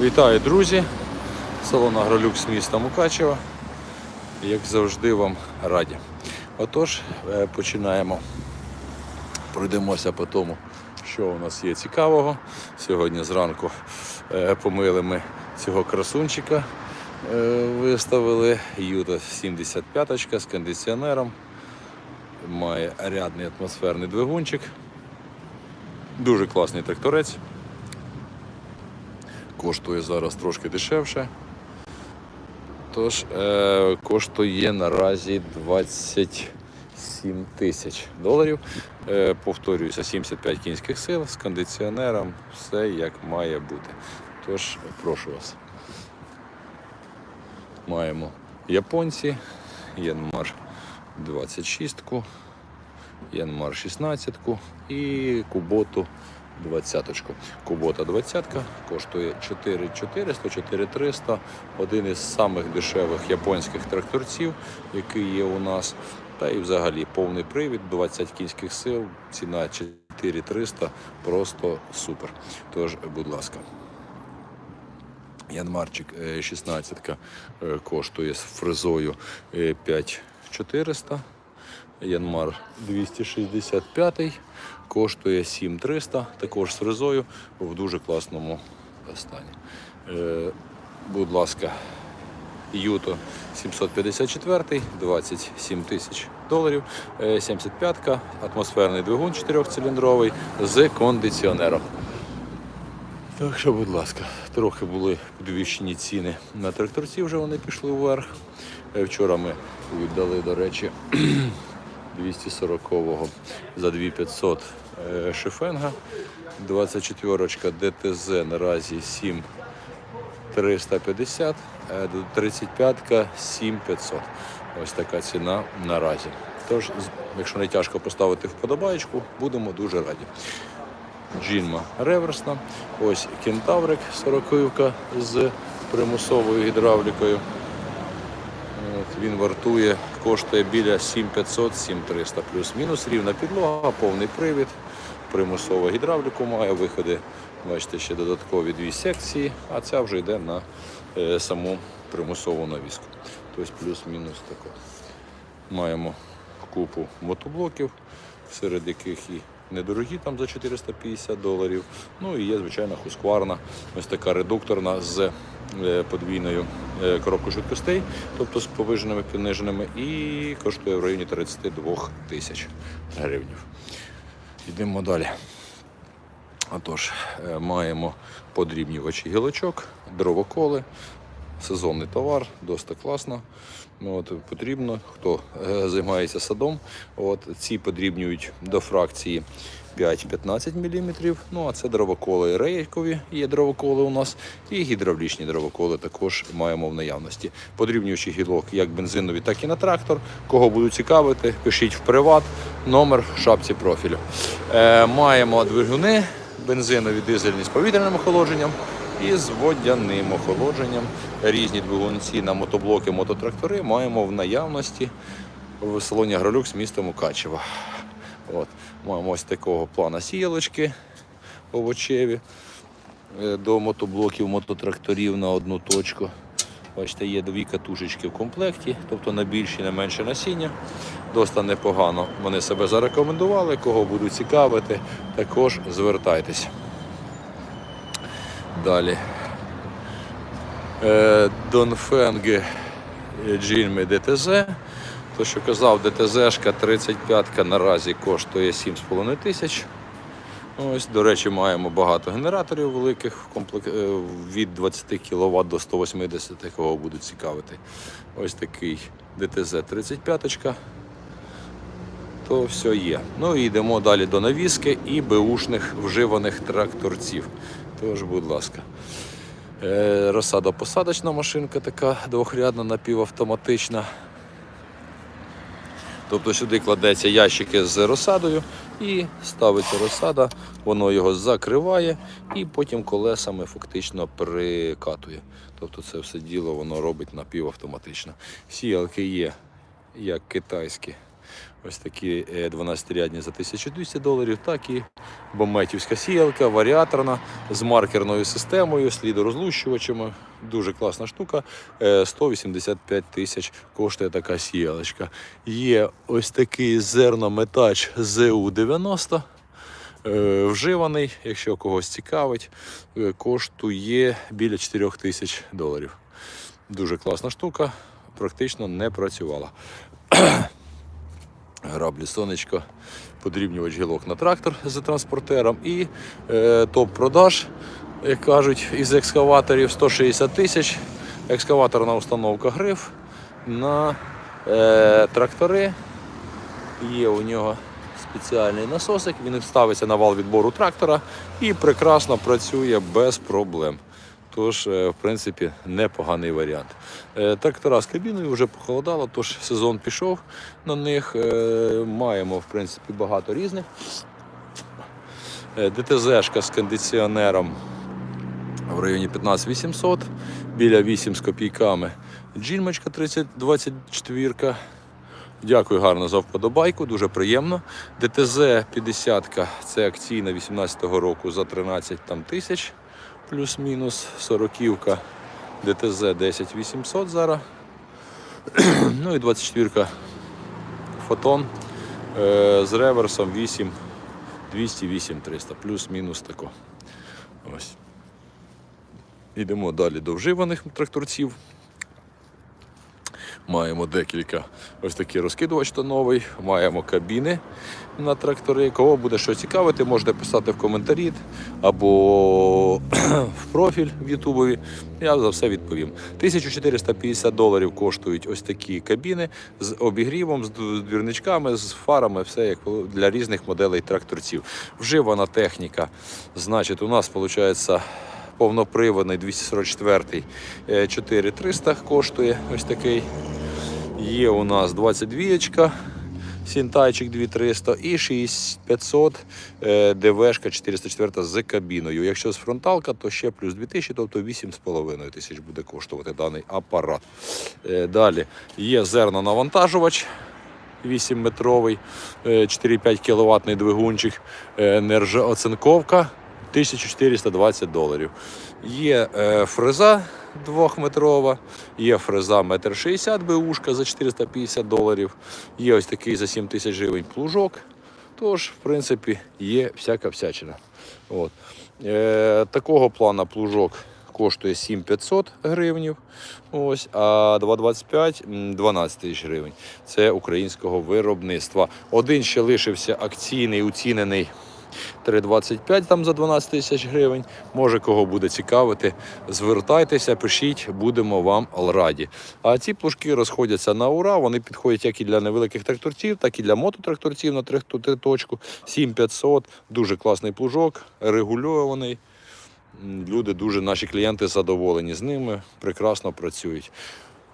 Вітаю, друзі! Салон Агролюкс міста Мукачева. Як завжди, вам раді. Отож, е, починаємо. Пройдемося по тому, що у нас є цікавого. Сьогодні зранку е, помили ми цього красунчика. е, Виставили Юта 75 з кондиціонером. Має рядний атмосферний двигунчик. Дуже класний тракторець. Коштує зараз трошки дешевше. Тож е, коштує наразі 27 тисяч доларів. Е, повторююся, 75 кінських сил з кондиціонером, все як має бути. Тож, прошу вас. Маємо японці, Янмар 26, Янмар 16 і Куботу 20. Кубота 20 коштує 4400, 4300. Один із самих дешевих японських тракторців, який є у нас. Та і взагалі повний привід, 20 кінських сил, ціна 4300, просто супер. Тож, будь ласка. Янмарчик 16 коштує з фрезою е, 5400. Янмар 265 коштує 7300, також з фрезою в дуже класному стані. Е, Будь ласка, Юто 754, 27 тисяч доларів, 75-ка, атмосферний двигун 4-циліндровий з кондиціонером. Так що, будь ласка, трохи були підвищені ціни на тракторці, вже вони пішли вверх. Е, Вчора ми віддали, до речі, 240-го за 2500 е, шифенга. 24-ка ДТЗ наразі 7350, е, 35-ка 7500. Ось така ціна наразі. Тож, якщо не тяжко поставити вподобаєчку, будемо дуже раді. Джинма реверсна. Ось кентаврик 40 з примусовою гідравлікою. От, він вартує, коштує біля 7500-7300 плюс-мінус, рівна підлога, повний привід, примусова гідравліку має виходи. Бачите, ще додаткові дві секції, а ця вже йде на е, саму примусову навіску. Тобто плюс-мінус тако. Маємо купу мотоблоків, серед яких і недорогі там за 450 доларів. Ну і є, звичайно, хускварна, ось така редукторна з е, подвійною е, коробкою швидкостей, тобто з повиженими пониженими, і коштує в районі 32 тисяч гривнів. Йдемо далі. Отож, е, маємо подрібнювачі гілочок, дровоколи, сезонний товар, досить класно. Ну, От, потрібно, хто е, займається садом, от, ці подрібнюють до фракції 5-15 мм. Ну, а це дровоколи рейкові, є дровоколи у нас, і гідравлічні дровоколи також маємо в наявності. Подрібнюючи гілок як бензинові, так і на трактор. Кого будуть цікавити, пишіть в приват, номер в шапці профілю. Е, маємо двигуни, бензинові дизельні з повітряним охолодженням і з водяним охолодженням. Різні двигунці на мотоблоки, мототрактори маємо в наявності в салоні Агролюкс міста Мукачева. От. Маємо ось такого плана сіялочки овочеві е, до мотоблоків, мототракторів на одну точку. Бачите, є дві катушечки в комплекті, тобто на більше і на менше насіння. Доста непогано вони себе зарекомендували. Кого будуть цікавити, також звертайтесь. Далі. Е, Донфенги Джинми ДТЗ. То, що казав, ДТЗ-шка 35 наразі коштує 7,5 тисяч. Ось, до речі, маємо багато генераторів великих е, від 20 кВт до 180, кого будуть цікавити. Ось такий ДТЗ 35 то все є. Ну і йдемо далі до навіски і беушних вживаних тракторців. Тож, будь ласка. Е, Розсадо-посадочна машинка така двохрядна, напівавтоматична. Тобто сюди кладеться ящики з розсадою і ставиться розсада, воно його закриває і потім колесами фактично прикатує. Тобто це все діло воно робить напівавтоматично. Сіялки є як китайські, Ось такі е, 12-рядні за 1200 доларів, так і бометівська сіялка, варіаторна з маркерною системою, слідорозлущувачами. Дуже класна штука. Е, 185 тисяч коштує така сіялочка. Є ось такий зернометач ЗУ-90. Е, Вживаний, якщо когось цікавить, е, коштує біля 4 тисяч доларів. Дуже класна штука, практично не працювала. Граблі сонечко, подрібнювач гілок на трактор з транспортером і е, топ-продаж, як кажуть, із екскаваторів 160 тисяч. Екскаваторна установка гриф на е, трактори. Є у нього спеціальний насосик, він ставиться на вал відбору трактора і прекрасно працює без проблем. Тож, е, в принципі, непоганий варіант. Е, Трактора з кабіною вже похолодало, тож сезон пішов на них. Е, Маємо, в принципі, багато різних. ДТЗ-шка з кондиціонером в районі 15800, біля 8 з копійками. Джінмочка 3024. Дякую гарно за вподобайку, дуже приємно. ДТЗ 50 це акційна 18-го року за 13 там, тисяч, плюс-мінус 40-ка. ДТЗ 10800 зараз. ну і 24 фотон е, з реверсом 8 200 8300, плюс-мінус тако. Ось. Йдемо далі до вживаних тракторців. Маємо декілька ось такий розкидувач то новий, маємо кабіни на трактори. Кого буде що цікавити, можете писати в коментарі або в профіль в Ютубові. Я за все відповім. 1450 доларів коштують ось такі кабіни з обігрівом, з двірничками, з фарами, все як для різних моделей тракторців. Вживана техніка. Значить, у нас виходить повноприводний 244 е, 4300 коштує ось такий. Є у нас 22 Сінтайчик 2300 і 6500 е, ДВшка 404 з кабіною. Якщо з фронталка, то ще плюс 2000, тобто 8,5 тисяч буде коштувати даний апарат. Е, Далі є зернонавантажувач 8-метровий, е, 4,5 кВт двигунчик, е, нержаоцинковка 1420 доларів. Є е, фреза 2-метрова, є фреза 1,60 м бушка за 450 доларів, є ось такий за 7 тисяч гривень плужок. Тож, в принципі, є всяка всячина. От. Е, такого плана плужок коштує 7500 гривнів, ось, а 225 12 тисяч гривень. Це українського виробництва. Один ще лишився акційний, оцінений 3,25 там за 12 тисяч гривень. Може, кого буде цікавити, звертайтеся, пишіть, будемо вам раді. А ці плужки розходяться на ура. Вони підходять як і для невеликих тракторців, так і для мототракторців на трих- три точку. 7500, дуже класний плужок, регульований. Люди дуже, наші клієнти задоволені з ними, прекрасно працюють.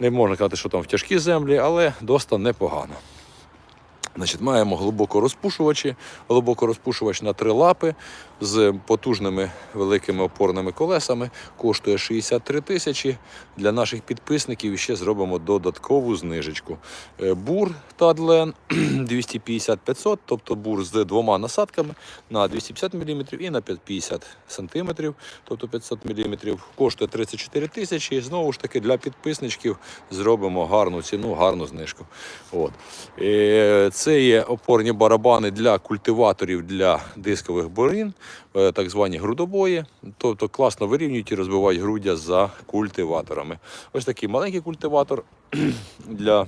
Не можна казати, що там в тяжкі землі, але доста непогано. Значить, маємо глибоко розпушувачі, глибоко розпушувач на три лапи з потужними великими опорними колесами. Коштує 63 тисячі. Для наших підписників ще зробимо додаткову знижечку. Е, Бур Тадлен 250-500, тобто бур з двома насадками на 250 мм і на 50 см, тобто 500 мм. Коштує 34 тисячі. І знову ж таки для підписничків зробимо гарну ціну, гарну знижку. От. Е, Це є опорні барабани для культиваторів для дискових борин, е, так звані грудобої. Тобто класно вирівнюють і розбивають груддя за культиваторами. Ось такий маленький культиватор для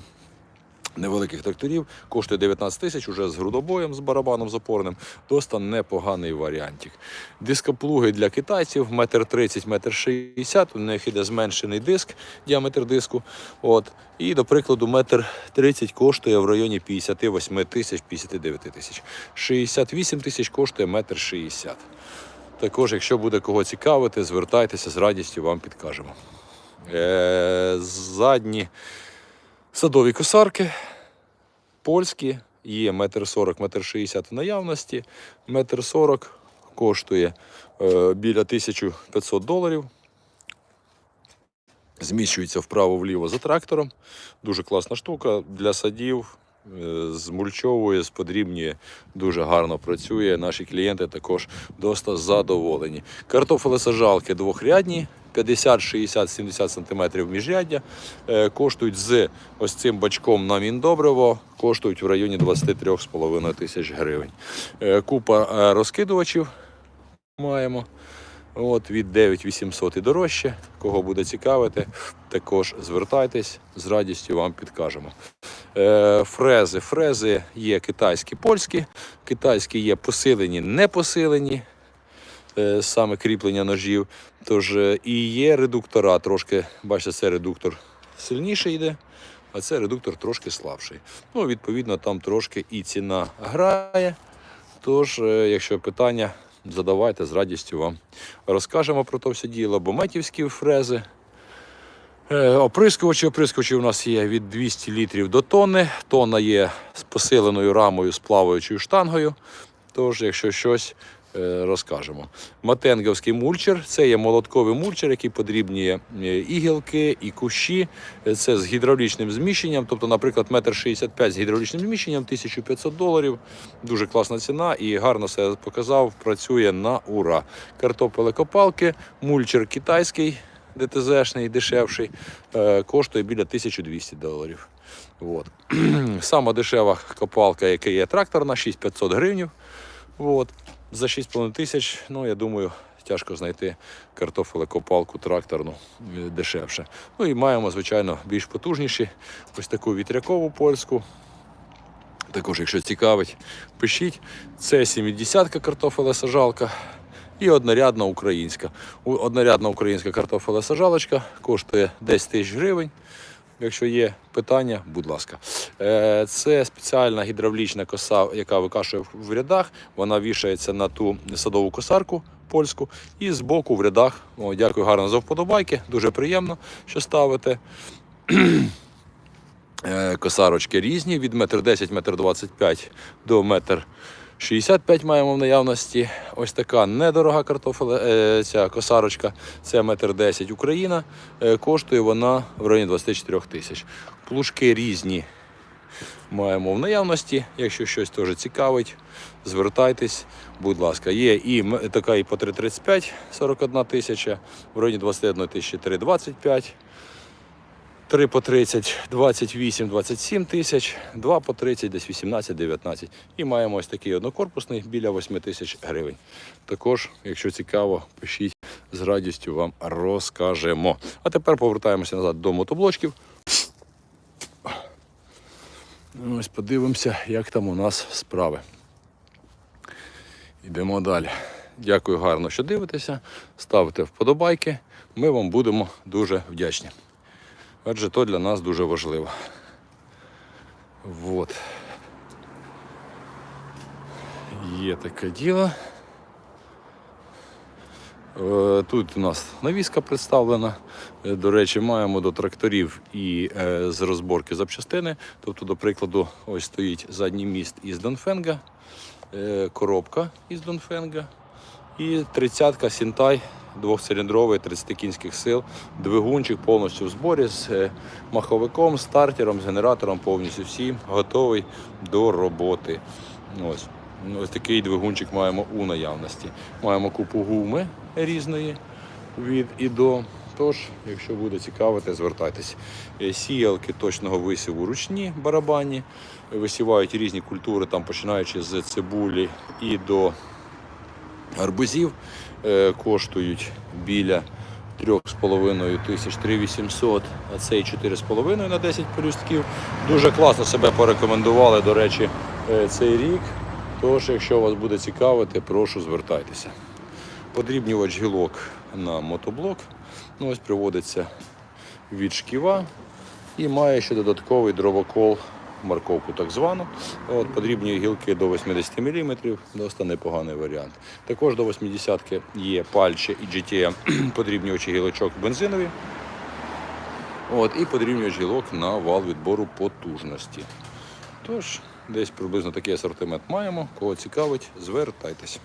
невеликих тракторів коштує 19 тисяч уже з грудобоєм, з барабаном з опорним. Доста непоганий варіантик. Дископлуги для китайців, метр 30, метр 60, у них іде зменшений диск, діаметр диску. От. І, до прикладу, метр 30 коштує в районі 58 тисяч, 59 тисяч. 68 тисяч коштує метр 60. Також, якщо буде кого цікавити, звертайтеся з радістю вам підкажемо. Е, задні Садові косарки польські, є метр 40, метр 60 в наявності. Метр 40 коштує е, біля 1500 доларів. Зміщується вправо-вліво за трактором. Дуже класна штука для садів. е, змульчовує, сподрібнює, дуже гарно працює. Наші клієнти також досить задоволені. Картофелесажалки двохрядні. 50, 60, 70 см міжряддя е, коштують з ось цим бачком на міндобриво, коштують в районі 23,5 тисяч гривень. Е, Купа е, розкидувачів маємо. От від 9800 і дорожче. Кого буде цікавити, також звертайтесь, з радістю вам підкажемо. Фрези. Фрези є китайські, польські. Китайські є посилені, не посилені. Е, Саме кріплення ножів. Тож е, і є редуктора. Трошки, бачите, це редуктор сильніший йде, а це редуктор трошки слабший. Ну, відповідно, там трошки і ціна грає. Тож, е, якщо питання, задавайте з радістю вам розкажемо про то все діло. Бометівські фрези. Оприскувачі, оприскувачі у нас є від 200 літрів до тонни. Тонна є з посиленою рамою, з плаваючою штангою. Тож, якщо щось, розкажемо. Матенговський мульчер це є молотковий мульчер, який подрібнює е, і гілки, і кущі. Е, Це з гідравлічним зміщенням. Тобто, наприклад, метр 65 з гідравлічним зміщенням, 1500 доларів. Дуже класна ціна і гарно себе показав. Працює на ура. Картопелекопалки, мульчер китайський. ДТЗшний, дешевший, е, коштує біля 1200 доларів. От. Сама дешева копалка, яка є тракторна, 6500 гривень. От. За 6,5 тисяч, ну я думаю, тяжко знайти картофелекопалку тракторну е, дешевше. Ну і маємо, звичайно, більш потужніші. Ось таку вітрякову польську. Також, якщо цікавить, пишіть. Це 70 картофелесажалка і однорядна українська. Однорядна українська картофелесажалочка коштує 10 тисяч гривень. Якщо є питання, будь ласка. Е, Це спеціальна гідравлічна коса, яка викашує в рядах. Вона вішається на ту садову косарку польську. І збоку в рядах. О, дякую гарно за вподобайки. Дуже приємно, що ставите. Е, Косарочки різні від 1,10 м, 1,25 до 1,65 м маємо в наявності. Ось така недорога картофеле, е, ця косарочка, це 1,10 м Україна. Е, Коштує вона в районі 24 тисяч. Плужки різні маємо в наявності. Якщо щось теж цікавить, звертайтесь, будь ласка. Є і така і по 3,35 41 тисяча, в районі 21 тисячі 3,25. 3 по 30, 28, 27 тисяч, 2 по 30, десь 18, 19. І маємо ось такий однокорпусний біля 8 тисяч гривень. Також, якщо цікаво, пишіть з радістю вам розкажемо. А тепер повертаємося назад до мотоблочків. Ось подивимося, як там у нас справи. Йдемо далі. Дякую гарно, що дивитеся. Ставте вподобайки. Ми вам будемо дуже вдячні адже то для нас дуже важливо. Вот. Є таке діло. Е, Тут у нас навіска представлена. Е, До речі, маємо до тракторів і е, з розборки запчастини. Тобто, до прикладу, ось стоїть задній міст із Донфенга, коробка із Донфенга і тридцятка Сінтай двохциліндровий 30 кінських сил. Двигунчик повністю в зборі з е, маховиком, стартером, з генератором, повністю всім готовий до роботи. Ось. Ну, Ось такий двигунчик маємо у наявності. Маємо купу гуми різної від і до. Тож, якщо буде цікавити, звертайтесь. Е, Сіялки точного висіву ручні барабанні. Висівають різні культури, там починаючи з цибулі і до арбузів коштують біля 3,5 тисяч 3800, а цей 4,5 на 10 пелюстків. Дуже класно себе порекомендували, до речі, е, цей рік. Тож, якщо вас буде цікавити, прошу звертайтеся. Подрібнювач гілок на мотоблок. Ну, ось приводиться від шківа і має ще додатковий дровокол, морковку так звану. От, подрібнює гілки до 80 мм, досить непоганий варіант. Також до 80 є пальче і GTM подрібнювачі гілочок бензинові. От, і подрібнювач гілок на вал відбору потужності. Тож, десь приблизно такий асортимент маємо. Кого цікавить, звертайтесь.